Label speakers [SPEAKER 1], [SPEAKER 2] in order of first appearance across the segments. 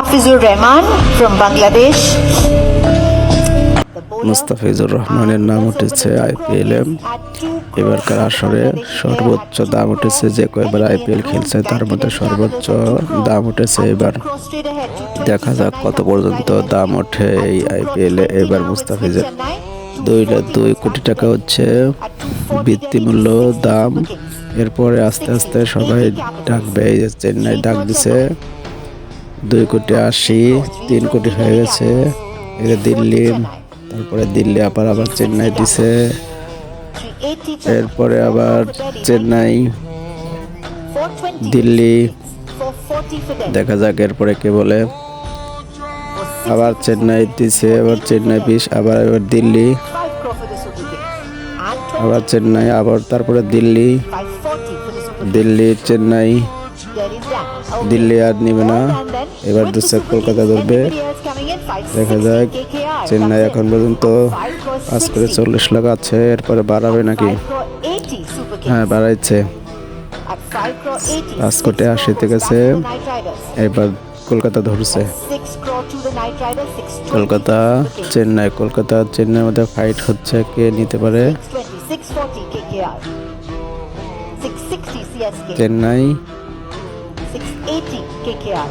[SPEAKER 1] Mustafizur Rahman from Bangladesh.
[SPEAKER 2] Mustafizur রহমানের নাম উঠেছে আইপিএলে এবারকার আসরে সর্বোচ্চ দাম উঠেছে যে কয়বার আইপিএল খেলছে তার মধ্যে সর্বোচ্চ দাম উঠেছে এবার। দেখা যাক কত পর্যন্ত দাম ওঠে এই আইপিএলে এবার মুস্তাফিজের দুই দুই কোটি টাকা হচ্ছে বৃত্তিমূল্য দাম। এরপরে আস্তে আস্তে সবাই ডাকবে এই যে, চেন্নাই ডাক দিছে। দুই কোটি আশি, তিন কোটি হয়ে গেছে। এটা দিল্লি, তারপরে দিল্লি আবার আবার চেন্নাই দিছে। এরপরে আবার চেন্নাই, দিল্লি
[SPEAKER 1] 440 for them.
[SPEAKER 2] দেখা যাক এরপরে কে বলে। আবার চেন্নাই দিছে, আবার চেন্নাই বিশ, আবার আবার দিল্লি। আবার চেন্নাই, আবার তারপরে Delhi.
[SPEAKER 1] 540 for the super
[SPEAKER 2] Delhi, Chennai. Delhi আর নেবে না। এবার
[SPEAKER 1] দুসাদ
[SPEAKER 2] কলকাতা ধরবে। দেখা যাক। চেন্নাই এখন পর্যন্ত পাঁচ করে চল্লিশ লাখ আছে এরপরে বাড়াবে নাকি? হ্যাঁ বাড়াইছে। পাঁচ কোটি
[SPEAKER 1] আসি থেকে
[SPEAKER 2] এবার কলকাতা ধরছে। কলকাতা চেন্নাই কলকাতা চেন্নাই মধ্যে ফাইট হচ্ছে কে নিতে পারে? চেন্নাই
[SPEAKER 1] 680 KKR.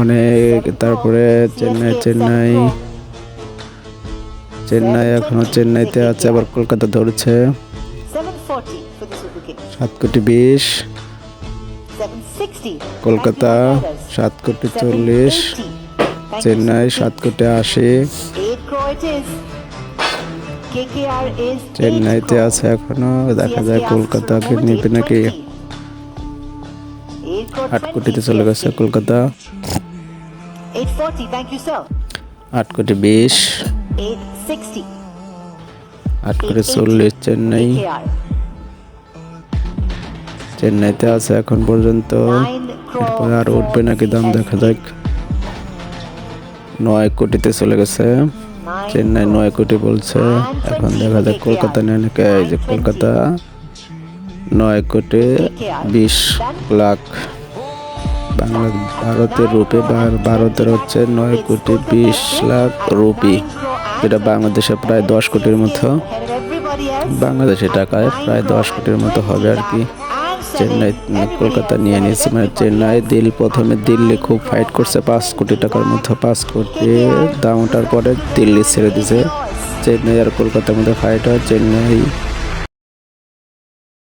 [SPEAKER 2] অনেক তারপরে চেন্নাই চেন্নাই. চেন্নাই এখনও চেন্নাইতে আছে আবার কলকাতা ধরছে
[SPEAKER 1] 740 for the super kick.
[SPEAKER 2] সাত কোটি বিশ
[SPEAKER 1] 760.
[SPEAKER 2] কলকাতা. সাত কোটি চল্লিশ
[SPEAKER 1] 780. Thank you,
[SPEAKER 2] চেন্নাই সাত. কোটি আশি
[SPEAKER 1] 8 crore it is. KKR is eight
[SPEAKER 2] চেন্নাইতে. আছে এখনও দেখা যায় কলকাতাকে নিবে নাকি
[SPEAKER 1] 820. 8 crore
[SPEAKER 2] আট
[SPEAKER 1] 20
[SPEAKER 2] কোটিতে চলে গেছে. Kolkata
[SPEAKER 1] 840, thank you, sir.
[SPEAKER 2] আট কোটি বিশ
[SPEAKER 1] 860.
[SPEAKER 2] আট কোটি চল্লিশ চেন্নাই. চেন্নাইতে আছে এখন পর্যন্ত
[SPEAKER 1] 9
[SPEAKER 2] এরপরে আর. উঠবে নাকি দাম দেখা যাক নয় কোটিতে চলে গেছে চেন্নাই. নয় কোটি বলছে এখন দেখা যাক কলকাতা নেয় নাকি এই যে কলকাতা নয় কোটি বিশ লাখ বাংলা ভারতের রুপি ভারতের হচ্ছে নয় কোটি বিশ লাখ রুপি। যেটা বাংলাদেশে প্রায় দশ কোটির মতো. বাংলাদেশি টাকায় প্রায় দশ কোটির মতো হবে আর কি। চেন্নাই, কলকাতা নিয়ে নিয়েছে মানে চেন্নাই দিল প্রথমে দিল্লি খুব ফাইট করছে, পাঁচ কোটি টাকার মধ্যে পাঁচ কোটি দাম ওঠার পরে দিল্লি ছেড়ে দিছে চেন্নাই আর কলকাতার মধ্যে ফাইট হয়, চেন্নাই